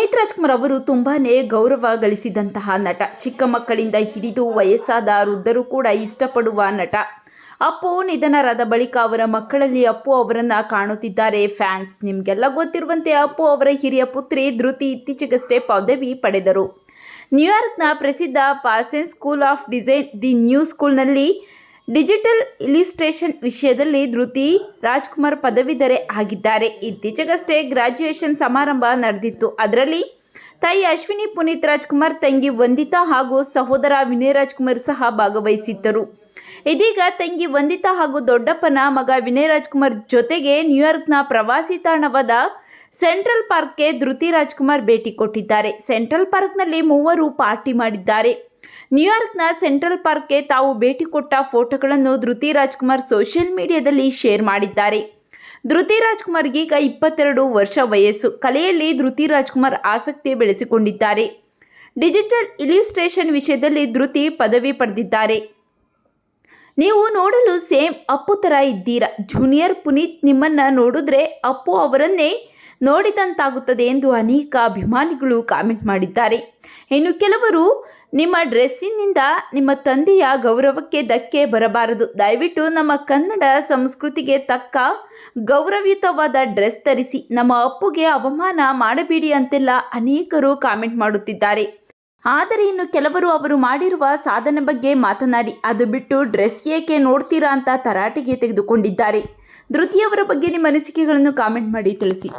ಪುನೀತ್ ರಾಜ್ಕುಮಾರ್ ಅವರು ತುಂಬಾನೇ ಗೌರವ ಗಳಿಸಿದಂತಹ ನಟ. ಚಿಕ್ಕ ಮಕ್ಕಳಿಂದ ಹಿಡಿದು ವಯಸ್ಸಾದ ವೃದ್ಧರು ಕೂಡ ಇಷ್ಟಪಡುವ ನಟ. ಅಪ್ಪು ನಿಧನರಾದ ಬಳಿಕ ಅವರ ಮಕ್ಕಳಲ್ಲಿ ಅಪ್ಪು ಅವರನ್ನ ಕಾಣುತ್ತಿದ್ದಾರೆ. ಫ್ಯಾನ್ಸ್ ನಿಮಗೆಲ್ಲ ಗೊತ್ತಿರುವಂತೆ ಅಪ್ಪು ಅವರ ಹಿರಿಯ ಪುತ್ರಿ ಧೃತಿ ಇತ್ತೀಚೆಗಷ್ಟೇ ಪದವಿ ಪಡೆದರು. ನ್ಯೂಯಾರ್ಕ್ನ ಪ್ರಸಿದ್ಧ Parsons School of Design, the New ಸ್ಕೂಲ್ನಲ್ಲಿ ಡಿಜಿಟಲ್ ಇಲಿಸ್ಟ್ರೇಷನ್ ವಿಷಯದಲ್ಲಿ ಧೃತಿ ರಾಜ್ಕುಮಾರ್ ಪದವೀಧರೆ ಆಗಿದ್ದಾರೆ. ಇತ್ತೀಚೆಗಷ್ಟೇ ಗ್ರಾಜ್ಯುಯೇಷನ್ ಸಮಾರಂಭ ನಡೆದಿತ್ತು. ಅದರಲ್ಲಿ ತಾಯಿ ಅಶ್ವಿನಿ ಪುನೀತ್ ರಾಜ್ಕುಮಾರ್, ತಂಗಿ ವಂದಿತಾ ಹಾಗೂ ಸಹೋದರ ವಿನಯ್ ರಾಜ್ಕುಮಾರ್ ಸಹ ಭಾಗವಹಿಸಿದ್ದರು. ಇದೀಗ ತಂಗಿ ವಂದಿತಾ ಹಾಗೂ ದೊಡ್ಡಪ್ಪನ ಮಗ ವಿನಯ್ ರಾಜ್ಕುಮಾರ್ ಜೊತೆಗೆ ನ್ಯೂಯಾರ್ಕ್ನ ಪ್ರವಾಸಿ ತಾಣವಾದ ಸೆಂಟ್ರಲ್ ಪಾರ್ಕ್ಗೆ ಧೃತಿ ರಾಜ್ಕುಮಾರ್ ಭೇಟಿ ಕೊಟ್ಟಿದ್ದಾರೆ. ಸೆಂಟ್ರಲ್ ಪಾರ್ಕ್ನಲ್ಲಿ ಮೂವರು ಪಾರ್ಟಿ ಮಾಡಿದ್ದಾರೆ. ನ್ಯೂಯಾರ್ಕ್ನ ಸೆಂಟ್ರಲ್ ಪಾರ್ಕ್ಗೆ ತಾವು ಭೇಟಿ ಕೊಟ್ಟ ಫೋಟೋಗಳನ್ನು ಧೃತಿ ರಾಜ್ಕುಮಾರ್ ಸೋಷಿಯಲ್ ಮೀಡಿಯಾದಲ್ಲಿ ಶೇರ್ ಮಾಡಿದ್ದಾರೆ. ಧೃತಿ ರಾಜ್ಕುಮಾರ್ಗೆ ಈಗ ಇಪ್ಪತ್ತೆರಡು ವರ್ಷ ವಯಸ್ಸು. ಕಲೆಯಲ್ಲಿ ಧೃತಿ ರಾಜ್ಕುಮಾರ್ ಆಸಕ್ತಿ ಬೆಳೆಸಿಕೊಂಡಿದ್ದಾರೆ. ಡಿಜಿಟಲ್ ಇಲಿಸ್ಟ್ರೇಷನ್ ವಿಷಯದಲ್ಲಿ ಧೃತಿ ಪದವಿ ಪಡೆದಿದ್ದಾರೆ. ನೀವು ನೋಡಲು ಸೇಮ್ ಅಪ್ಪು ಥರ ಇದ್ದೀರಾ? ಜೂನಿಯರ್ ಪುನೀತ್ ನಿಮ್ಮನ್ನು ನೋಡಿದ್ರೆ ಅಪ್ಪು ಅವರನ್ನೇ ನೋಡಿದಂತಾಗುತ್ತದೆ ಎಂದು ಅನೇಕ ಅಭಿಮಾನಿಗಳು ಕಾಮೆಂಟ್ ಮಾಡಿದ್ದಾರೆ. ಇನ್ನು ಕೆಲವರು ನಿಮ್ಮ ಡ್ರೆಸ್ಸಿನಿಂದ ನಿಮ್ಮ ತಂದೆಯ ಗೌರವಕ್ಕೆ ಧಕ್ಕೆ ಬರಬಾರದು. ದಯವಿಟ್ಟು ನಮ್ಮ ಕನ್ನಡ ಸಂಸ್ಕೃತಿಗೆ ತಕ್ಕ ಗೌರವಯುತವಾದ ಡ್ರೆಸ್ ಧರಿಸಿ. ನಮ್ಮ ಅಪ್ಪುಗೆ ಅವಮಾನ ಮಾಡಬೇಡಿ ಅಂತೆಲ್ಲ ಅನೇಕರು ಕಾಮೆಂಟ್ ಮಾಡುತ್ತಿದ್ದಾರೆ. ಆದರೆ ಇನ್ನು ಕೆಲವರು ಅವರು ಮಾಡಿರುವ ಸಾಧನೆ ಬಗ್ಗೆ ಮಾತನಾಡಿ. ಅದು ಬಿಟ್ಟು ಡ್ರೆಸ್ ಏಕೆ ನೋಡ್ತೀರಾ ಅಂತ ತರಾಟೆಗೆ ತೆಗೆದುಕೊಂಡಿದ್ದಾರೆ. ಧೃತಿಯವರ ಬಗ್ಗೆ ನಿಮ್ಮ ಅನಿಸಿಕೆಗಳನ್ನು ಕಾಮೆಂಟ್ ಮಾಡಿ ತಿಳಿಸಿ.